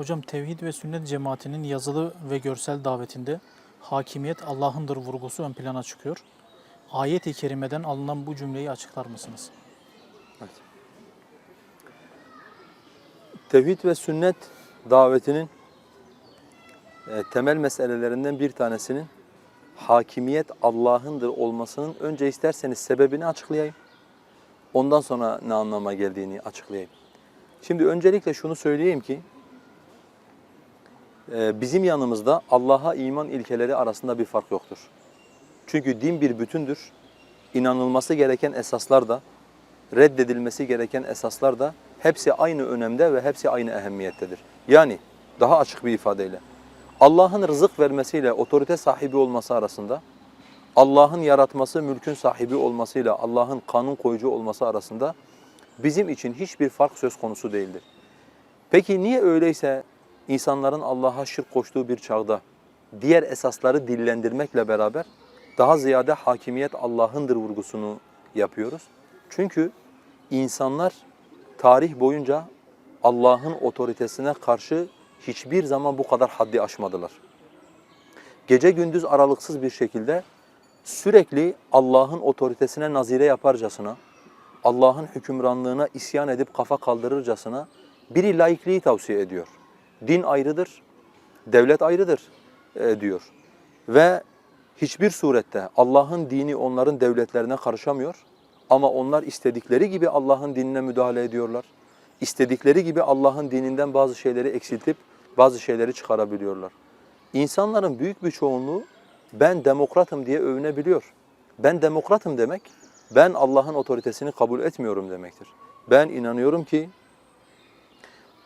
Hocam tevhid ve sünnet cemaatinin yazılı ve görsel davetinde hakimiyet Allah'ındır vurgusu ön plana çıkıyor. Ayet-i kerimeden alınan bu cümleyi açıklar mısınız? Tevhid ve sünnet davetinin e, temel meselelerinden bir tanesinin hakimiyet Allah'ındır olmasının önce isterseniz sebebini açıklayayım. Ondan sonra ne anlama geldiğini açıklayayım. Şimdi öncelikle şunu söyleyeyim ki bizim yanımızda Allah'a iman ilkeleri arasında bir fark yoktur. Çünkü din bir bütündür. İnanılması gereken esaslar da, reddedilmesi gereken esaslar da hepsi aynı önemde ve hepsi aynı ehemmiyettedir. Yani daha açık bir ifadeyle Allah'ın rızık vermesiyle otorite sahibi olması arasında, Allah'ın yaratması, mülkün sahibi olmasıyla Allah'ın kanun koyucu olması arasında bizim için hiçbir fark söz konusu değildir. Peki niye öyleyse insanların Allah'a şirk koştuğu bir çağda diğer esasları dillendirmekle beraber daha ziyade hakimiyet Allah'ındır vurgusunu yapıyoruz? Çünkü insanlar tarih boyunca Allah'ın otoritesine karşı hiçbir zaman bu kadar haddi aşmadılar. Gece gündüz aralıksız bir şekilde sürekli Allah'ın otoritesine nazire yaparcasına, Allah'ın hükümranlığına isyan edip kafa kaldırırcasına biri laikliği tavsiye ediyor. Din ayrıdır, devlet ayrıdır e, diyor. Ve hiçbir surette Allah'ın dini onların devletlerine karışamıyor. Ama onlar istedikleri gibi Allah'ın dinine müdahale ediyorlar. İstedikleri gibi Allah'ın dininden bazı şeyleri eksiltip bazı şeyleri çıkarabiliyorlar. İnsanların büyük bir çoğunluğu ben demokratım diye övünebiliyor. Ben demokratım demek, ben Allah'ın otoritesini kabul etmiyorum demektir. Ben inanıyorum ki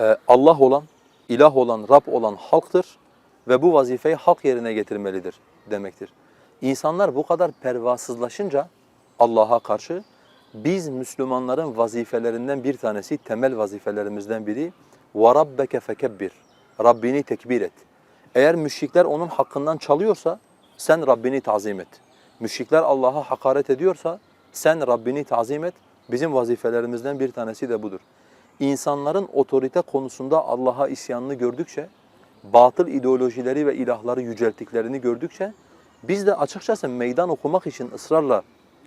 e, Allah olan, ilah olan, Rab olan halktır ve bu vazifeyi halk yerine getirmelidir demektir. İnsanlar bu kadar pervasızlaşınca Allah'a karşı biz Müslümanların vazifelerinden bir tanesi, temel vazifelerimizden biri وَرَبَّكَ فَكَبِّرْ Rabbini tekbir et. Eğer müşrikler onun hakkından çalıyorsa sen Rabbini tazim et. Müşrikler Allah'a hakaret ediyorsa sen Rabbini tazim et. Bizim vazifelerimizden bir tanesi de budur. İnsanların otorite konusunda Allah'a isyanını gördükçe, batıl ideolojileri ve ilahları yücelttiklerini gördükçe biz de açıkçası meydan okumak için ısrarla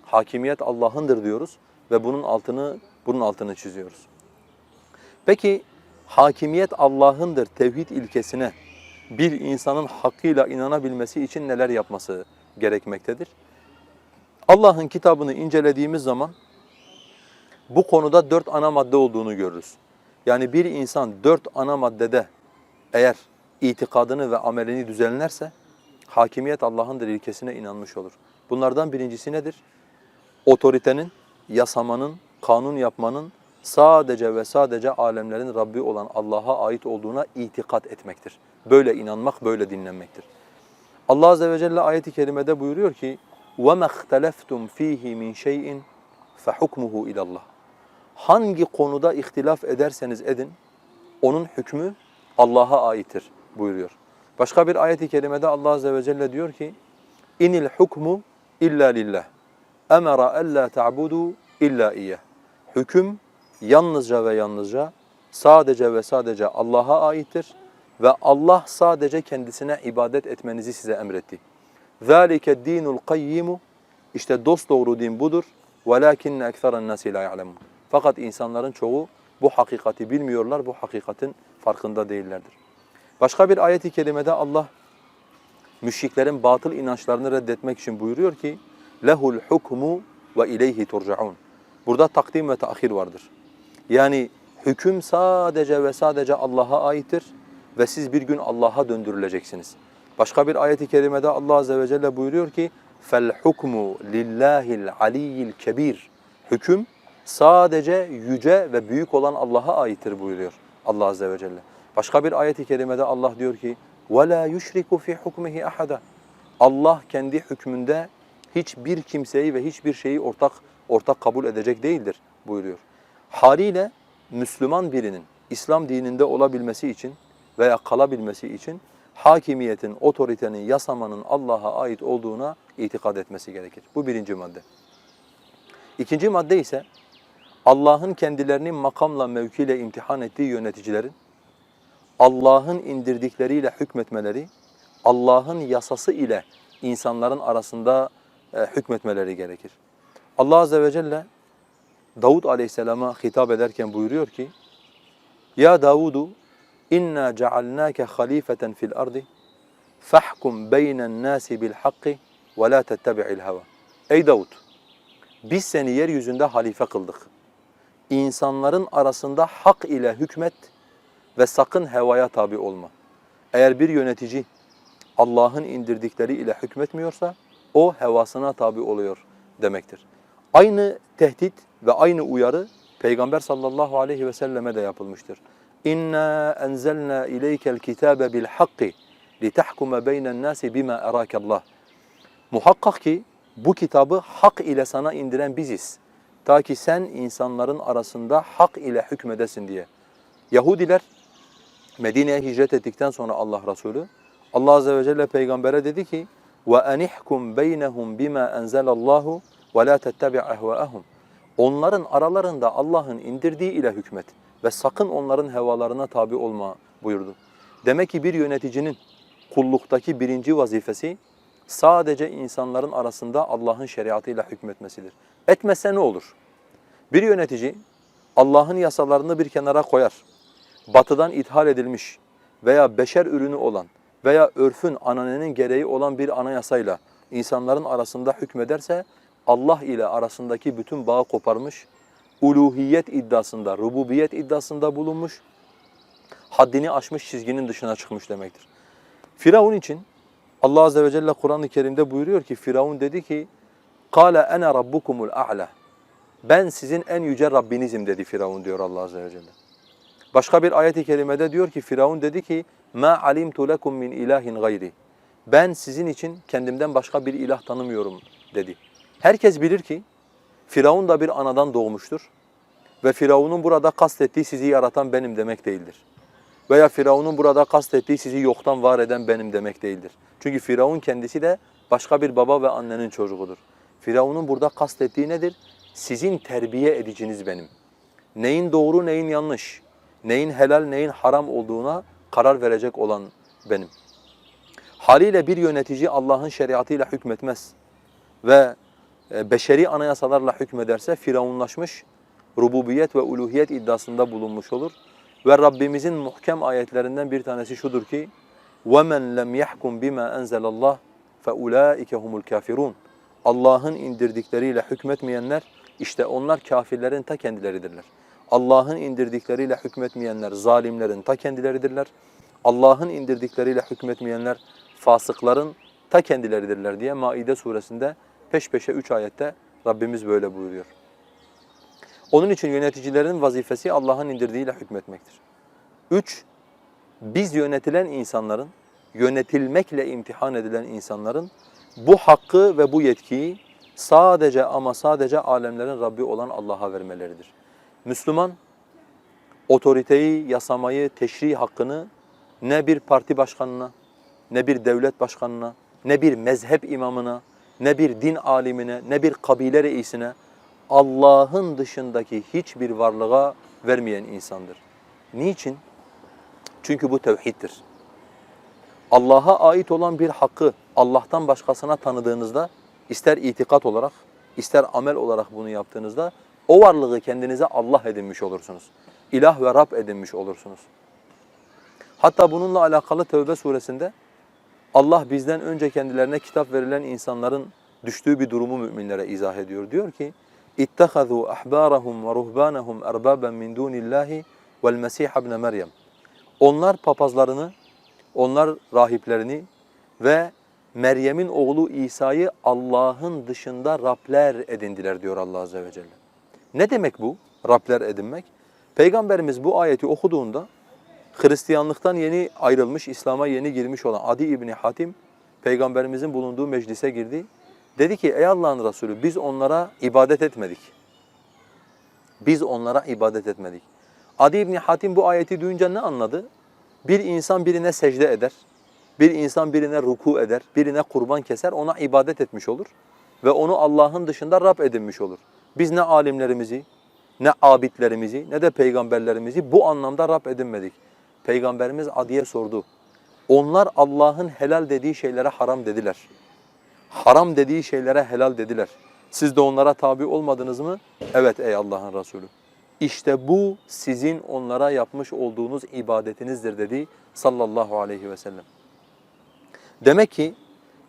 hakimiyet Allah'ındır diyoruz ve bunun altını bunun altını çiziyoruz. Peki hakimiyet Allah'ındır tevhid ilkesine bir insanın hakkıyla inanabilmesi için neler yapması gerekmektedir? Allah'ın kitabını incelediğimiz zaman bu konuda dört ana madde olduğunu görürüz. Yani bir insan dört ana maddede eğer itikadını ve amelini düzenlerse hakimiyet Allah'ındır ilkesine inanmış olur. Bunlardan birincisi nedir? Otoritenin, yasamanın, kanun yapmanın sadece ve sadece alemlerin Rabbi olan Allah'a ait olduğuna itikat etmektir. Böyle inanmak, böyle dinlenmektir. Allah Azze ve Celle ayeti kerimede buyuruyor ki وَمَا اخْتَلَفْتُمْ ف۪يهِ مِنْ شَيْءٍ فَحُكْمُهُ اِلَى اللّٰهِ hangi konuda ihtilaf ederseniz edin, onun hükmü Allah'a aittir buyuruyor. Başka bir ayet-i kerimede Allah Azze ve Celle diyor ki, inil hukmu illa lillah. Emera ella ta'budu illa iyyeh. Hüküm yalnızca ve yalnızca sadece ve sadece Allah'a aittir ve Allah sadece kendisine ibadet etmenizi size emretti. Zalike dinul kayyim işte dost doğru din budur. Velakinne ekseren nasi la ya'lemun. Fakat insanların çoğu bu hakikati bilmiyorlar, bu hakikatin farkında değillerdir. Başka bir ayet-i kerimede Allah müşriklerin batıl inançlarını reddetmek için buyuruyor ki lehul hukmu ve ileyhi turcaun. Burada takdim ve taahhir vardır. Yani hüküm sadece ve sadece Allah'a aittir ve siz bir gün Allah'a döndürüleceksiniz. Başka bir ayet-i kerimede Allah azze ve celle buyuruyor ki fel hukmu lillahil aliyyil kebir. Hüküm sadece yüce ve büyük olan Allah'a aittir buyuruyor Allah azze ve celle. Başka bir ayet-i kerimede Allah diyor ki وَلَا يُشْرِكُ فِي حُكْمِهِ أَحَدًا Allah kendi hükmünde hiçbir kimseyi ve hiçbir şeyi ortak ortak kabul edecek değildir buyuruyor. Haliyle Müslüman birinin İslam dininde olabilmesi için veya kalabilmesi için hakimiyetin, otoritenin, yasamanın Allah'a ait olduğuna itikad etmesi gerekir. Bu birinci madde. İkinci madde ise Allah'ın kendilerini makamla, mevkiyle imtihan ettiği yöneticilerin Allah'ın indirdikleriyle hükmetmeleri, Allah'ın yasası ile insanların arasında e, hükmetmeleri gerekir. Allah Azze ve Celle Davud Aleyhisselam'a hitap ederken buyuruyor ki Ya Davudu inna cealnâke halifeten fil ardi fahkum beynen nâsi bil hakki ve la tettebi'il heva. Ey Davud biz seni yeryüzünde halife kıldık. İnsanların arasında hak ile hükmet ve sakın hevaya tabi olma. Eğer bir yönetici Allah'ın indirdikleri ile hükmetmiyorsa o hevasına tabi oluyor demektir. Aynı tehdit ve aynı uyarı Peygamber sallallahu aleyhi ve selleme de yapılmıştır. İnna enzelna ileykel kitabe bil hakki litahkuma beynen nasi bima erakallah. Muhakkak ki bu kitabı hak ile sana indiren biziz. Ta ki sen insanların arasında hak ile hükmedesin diye. Yahudiler Medine'ye hicret ettikten sonra Allah Resulü Allah Azze ve Celle peygambere dedi ki وَاَنِحْكُمْ بَيْنَهُمْ بِمَا أَنْزَلَ اللّٰهُ وَلَا تَتَّبِعْ اَهْوَاءَهُمْ Onların aralarında Allah'ın indirdiği ile hükmet ve sakın onların hevalarına tabi olma buyurdu. Demek ki bir yöneticinin kulluktaki birinci vazifesi sadece insanların arasında Allah'ın şeriatıyla hükmetmesidir. Etmezse ne olur? Bir yönetici Allah'ın yasalarını bir kenara koyar. Batıdan ithal edilmiş veya beşer ürünü olan veya örfün ananenin gereği olan bir anayasayla insanların arasında hükmederse Allah ile arasındaki bütün bağı koparmış, uluhiyet iddiasında, rububiyet iddiasında bulunmuş, haddini aşmış çizginin dışına çıkmış demektir. Firavun için Allah Azze ve Celle Kur'an-ı Kerim'de buyuruyor ki Firavun dedi ki قَالَ اَنَا رَبُّكُمُ الْاَعْلَى Ben sizin en yüce Rabbinizim dedi Firavun diyor Allah Azze ve Celle. Başka bir ayet-i kerimede diyor ki Firavun dedi ki مَا عَلِمْتُ لَكُمْ مِنْ اِلَٰهٍ غَيْرِ Ben sizin için kendimden başka bir ilah tanımıyorum dedi. Herkes bilir ki Firavun da bir anadan doğmuştur ve Firavun'un burada kastettiği sizi yaratan benim demek değildir. Veya Firavun'un burada kastettiği sizi yoktan var eden benim demek değildir. Çünkü Firavun kendisi de başka bir baba ve annenin çocuğudur. Firavun'un burada kastettiği nedir? Sizin terbiye ediciniz benim. Neyin doğru neyin yanlış, neyin helal neyin haram olduğuna karar verecek olan benim. Haliyle bir yönetici Allah'ın şeriatıyla hükmetmez ve e, beşeri anayasalarla hükmederse firavunlaşmış, rububiyet ve uluhiyet iddiasında bulunmuş olur. Ve Rabbimizin muhkem ayetlerinden bir tanesi şudur ki وَمَنْ لَمْ يَحْكُمْ بِمَا أَنْزَلَ اللّٰهِ فَاُولَٰئِكَ هُمُ الْكَافِرُونَ Allah'ın indirdikleriyle hükmetmeyenler işte onlar kafirlerin ta kendileridirler. Allah'ın indirdikleriyle hükmetmeyenler zalimlerin ta kendileridirler. Allah'ın indirdikleriyle hükmetmeyenler fasıkların ta kendileridirler diye Maide suresinde peş peşe üç ayette Rabbimiz böyle buyuruyor. Onun için yöneticilerin vazifesi Allah'ın indirdiğiyle hükmetmektir. Üç, biz yönetilen insanların, yönetilmekle imtihan edilen insanların bu hakkı ve bu yetkiyi sadece ama sadece alemlerin Rabbi olan Allah'a vermeleridir. Müslüman, otoriteyi, yasamayı, teşri hakkını ne bir parti başkanına, ne bir devlet başkanına, ne bir mezhep imamına, ne bir din alimine, ne bir kabile reisine, Allah'ın dışındaki hiçbir varlığa vermeyen insandır. Niçin? Çünkü bu tevhiddir. Allah'a ait olan bir hakkı Allah'tan başkasına tanıdığınızda, ister itikat olarak, ister amel olarak bunu yaptığınızda, o varlığı kendinize Allah edinmiş olursunuz. İlah ve Rab edinmiş olursunuz. Hatta bununla alakalı Tevbe suresinde Allah bizden önce kendilerine kitap verilen insanların düştüğü bir durumu müminlere izah ediyor. Diyor ki, اِتَّخَذُوا أَحْبَارَهُمْ وَرُهْبَانَهُمْ أَرْبَابًا مِنْ دُونِ اللّٰهِ وَالْمَسِيحَ ابْنَ مَرْيَمْ Onlar papazlarını, onlar rahiplerini ve Meryem'in oğlu İsa'yı Allah'ın dışında Rabler edindiler diyor Allah Azze ve Celle. Ne demek bu? Rabler edinmek. Peygamberimiz bu ayeti okuduğunda Hristiyanlıktan yeni ayrılmış, İslam'a yeni girmiş olan Adi İbni Hatim Peygamberimizin bulunduğu meclise girdi. Dedi ki ey Allah'ın Resulü biz onlara ibadet etmedik. Biz onlara ibadet etmedik. Adi İbni Hatim bu ayeti duyunca ne anladı? Bir insan birine secde eder, bir insan birine ruku eder, birine kurban keser, ona ibadet etmiş olur. Ve onu Allah'ın dışında Rab edinmiş olur. Biz ne alimlerimizi, ne abidlerimizi, ne de peygamberlerimizi bu anlamda Rab edinmedik. Peygamberimiz Adi'ye sordu. Onlar Allah'ın helal dediği şeylere haram dediler. Haram dediği şeylere helal dediler. Siz de onlara tabi olmadınız mı? Evet ey Allah'ın Resulü. İşte bu sizin onlara yapmış olduğunuz ibadetinizdir dedi sallallahu aleyhi ve sellem. Demek ki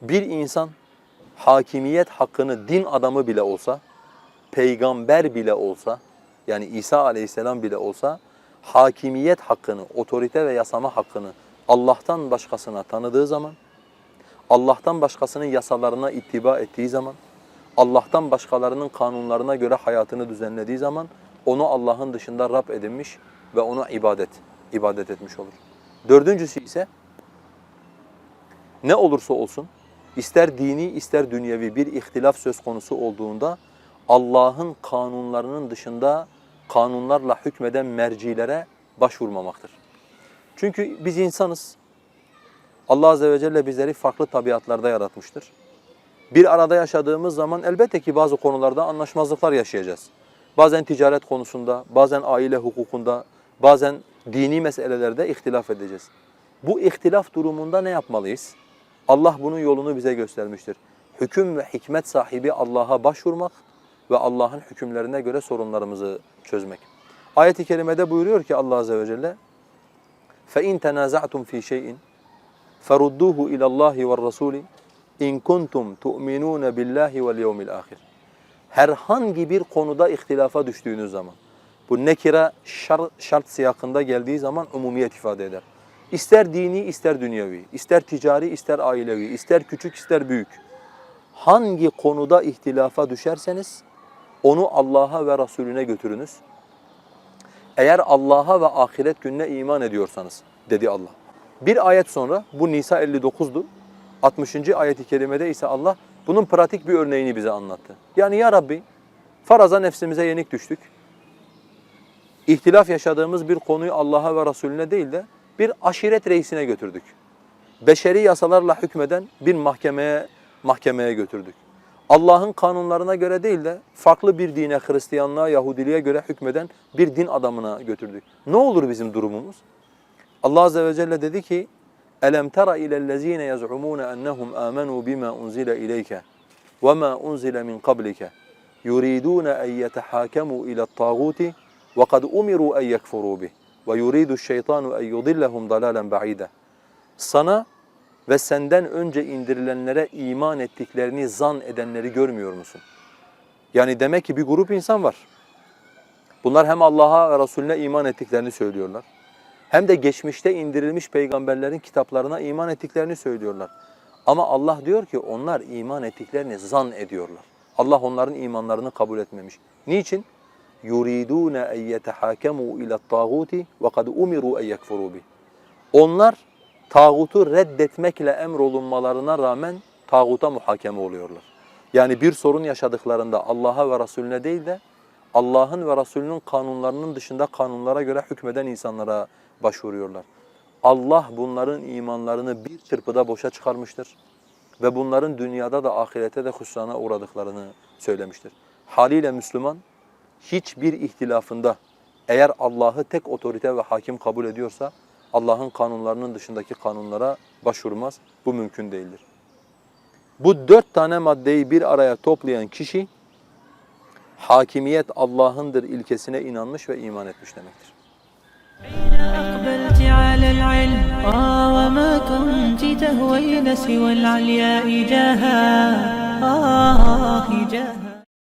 bir insan hakimiyet hakkını din adamı bile olsa, peygamber bile olsa, yani İsa aleyhisselam bile olsa, hakimiyet hakkını, otorite ve yasama hakkını Allah'tan başkasına tanıdığı zaman, Allah'tan başkasının yasalarına ittiba ettiği zaman, Allah'tan başkalarının kanunlarına göre hayatını düzenlediği zaman onu Allah'ın dışında Rab edinmiş ve ona ibadet, ibadet etmiş olur. Dördüncüsü ise ne olursa olsun ister dini ister dünyevi bir ihtilaf söz konusu olduğunda Allah'ın kanunlarının dışında kanunlarla hükmeden mercilere başvurmamaktır. Çünkü biz insanız. Allah Azze ve Celle bizleri farklı tabiatlarda yaratmıştır. Bir arada yaşadığımız zaman elbette ki bazı konularda anlaşmazlıklar yaşayacağız. Bazen ticaret konusunda, bazen aile hukukunda, bazen dini meselelerde ihtilaf edeceğiz. Bu ihtilaf durumunda ne yapmalıyız? Allah bunun yolunu bize göstermiştir. Hüküm ve hikmet sahibi Allah'a başvurmak ve Allah'ın hükümlerine göre sorunlarımızı çözmek. Ayet-i kerimede buyuruyor ki Allah azze ve celle: "Fe in tenaza'tum fi şey'in فَرُدُّوهُ اِلَى اللّٰهِ وَالرَّسُولِ اِنْ كُنْتُمْ تُؤْمِنُونَ بِاللّٰهِ وَالْيَوْمِ الْآخِرِ Herhangi bir konuda ihtilafa düştüğünüz zaman, bu nekire şart, şart siyakında geldiği zaman umumiyet ifade eder. İster dini, ister dünyevi, ister ticari, ister ailevi, ister küçük, ister büyük. Hangi konuda ihtilafa düşerseniz onu Allah'a ve Resulüne götürünüz. Eğer Allah'a ve ahiret gününe iman ediyorsanız dedi Allah. Bir ayet sonra bu Nisa 59'du. 60. ayet-i kerimede ise Allah bunun pratik bir örneğini bize anlattı. Yani ya Rabbi faraza nefsimize yenik düştük. İhtilaf yaşadığımız bir konuyu Allah'a ve Resulüne değil de bir aşiret reisine götürdük. Beşeri yasalarla hükmeden bir mahkemeye mahkemeye götürdük. Allah'ın kanunlarına göre değil de farklı bir dine, Hristiyanlığa, Yahudiliğe göre hükmeden bir din adamına götürdük. Ne olur bizim durumumuz? Allah Azze ve Celle dedi ki أَلَمْ تَرَ إِلَى الَّذ۪ينَ يَزْعُمُونَ أَنَّهُمْ آمَنُوا بِمَا أُنْزِلَ إِلَيْكَ وَمَا أُنْزِلَ مِنْ قَبْلِكَ يُرِيدُونَ أَنْ يَتَحَاكَمُوا إِلَى الطَّاغُوتِ وَقَدْ أُمِرُوا أَنْ يَكْفُرُوا بِهِ وَيُرِيدُ الشَّيْطَانُ أَنْ يُضِلَّهُمْ ضَلَالًا بَعِيدًا Sana ve senden önce indirilenlere iman ettiklerini zan edenleri görmüyor musun? Yani demek ki bir grup insan var. Bunlar hem Allah'a ve Resulüne iman ettiklerini söylüyorlar. hem de geçmişte indirilmiş peygamberlerin kitaplarına iman ettiklerini söylüyorlar. Ama Allah diyor ki onlar iman ettiklerini zan ediyorlar. Allah onların imanlarını kabul etmemiş. Niçin? yuridun en yetehakamu ila taguti ve kad umiru en. Onlar tağutu reddetmekle emrolunmalarına rağmen tağuta muhakeme oluyorlar. Yani bir sorun yaşadıklarında Allah'a ve Resulüne değil de Allah'ın ve Resulünün kanunlarının dışında kanunlara göre hükmeden insanlara başvuruyorlar. Allah bunların imanlarını bir çırpıda boşa çıkarmıştır ve bunların dünyada da ahirete de hüsrana uğradıklarını söylemiştir. Haliyle Müslüman hiçbir ihtilafında eğer Allah'ı tek otorite ve hakim kabul ediyorsa Allah'ın kanunlarının dışındaki kanunlara başvurmaz. Bu mümkün değildir. Bu dört tane maddeyi bir araya toplayan kişi hakimiyet Allah'ındır ilkesine inanmış ve iman etmiş demektir. أقبلت على العلم آه وما كنت تهوين سوى العلياء جاها. آه, آه، جاها.